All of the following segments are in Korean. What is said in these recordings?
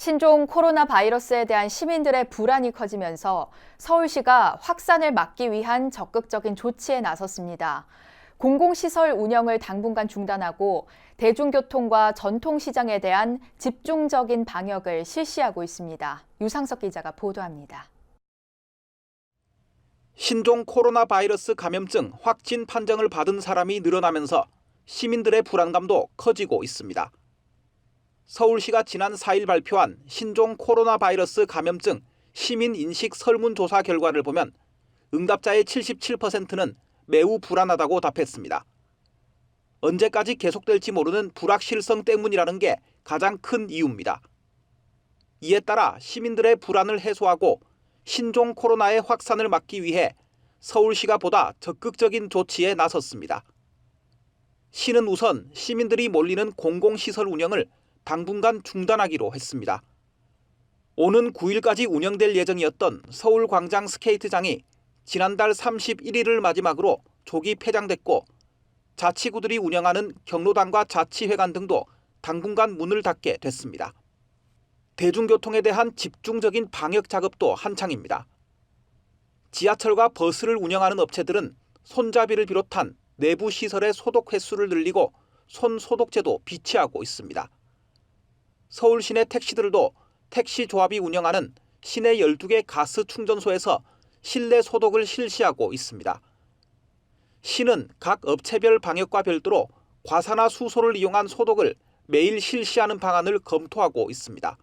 신종 코로나 바이러스에 대한 시민들의 불안이 커지면서 서울시가 확산을 막기 위한 적극적인 조치에 나섰습니다. 공공시설 운영을 당분간 중단하고 대중교통과 전통시장에 대한 집중적인 방역을 실시하고 있습니다. 유상석 기자가 보도합니다. 신종 코로나 바이러스 감염증 확진 판정을 받은 사람이 늘어나면서 시민들의 불안감도 커지고 있습니다. 서울시가 지난 4일 발표한 신종 코로나 바이러스 감염증 시민 인식 설문조사 결과를 보면 응답자의 77%는 매우 불안하다고 답했습니다. 언제까지 계속될지 모르는 불확실성 때문이라는 게 가장 큰 이유입니다. 이에 따라 시민들의 불안을 해소하고 신종 코로나의 확산을 막기 위해 서울시가 보다 적극적인 조치에 나섰습니다. 시는 우선 시민들이 몰리는 공공시설 운영을 당분간 중단하기로 했습니다. 오는 9일까지 운영될 예정이었던 서울광장 스케이트장이 지난달 31일을 마지막으로 조기 폐장됐고 자치구들이 운영하는 경로당과 자치회관 등도 당분간 문을 닫게 됐습니다. 대중교통에 대한 집중적인 방역 작업도 한창입니다. 지하철과 버스를 운영하는 업체들은 손잡이를 비롯한 내부 시설의 소독 횟수를 늘리고 손 소독제도 비치하고 있습니다. 서울 시내 택시들도 택시 조합이 운영하는 시내 12개 가스 충전소에서 실내 소독을 실시하고 있습니다. 시는 각 업체별 방역과 별도로 과산화 수소를 이용한 소독을 매일 실시하는 방안을 검토하고 있습니다.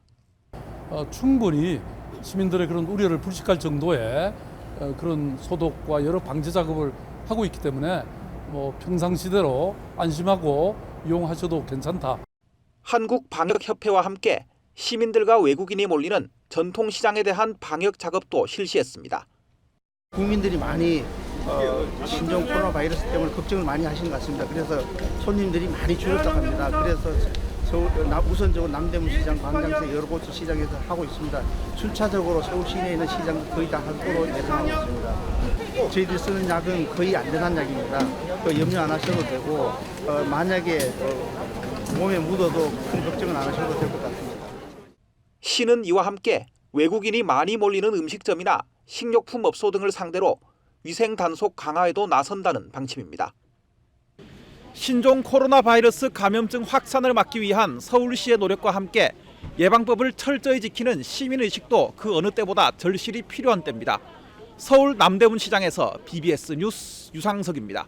어, 충분히 시민들의 그런 우려를 불식할 정도의 어, 그런 소독과 여러 방제 작업을 하고 있기 때문에 뭐 평상시대로 안심하고 이용하셔도 괜찮다. 한국방역협회와 함께 시민들과 외국인이 몰리는 전통시장에 대한 방역 작업도 실시했습니다. 국민들이 많이 어, 신종 코로나 바이러스 때문에 걱정을 많이 하신 것 같습니다. 그래서 손님들이 많이 줄었다고 합니다. 그래서 서울, 나- 우선적으로 남대문 시장, 광장시 여러 곳 시장에서 하고 있습니다. 순차적으로 서울 시내에 있는 시장 거의 다할 거로 예상하고 있습니다. 저희들이 쓰는 약은 거의 안전한 약입니다. 그 염려 안 하셔도 되고 어, 만약에 어, 몸에 묻어도 큰 걱정은 안 하셔도 될 것 같습니다. 시는 이와 함께 외국인이 많이 몰리는 음식점이나 식료품 업소 등을 상대로 위생 단속 강화에도 나선다는 방침입니다. 신종 코로나 바이러스 감염증 확산을 막기 위한 서울시의 노력과 함께 예방법을 철저히 지키는 시민 의식도 그 어느 때보다 절실히 필요한 때입니다. 서울 남대문 시장에서 BBS 뉴스 유상석입니다.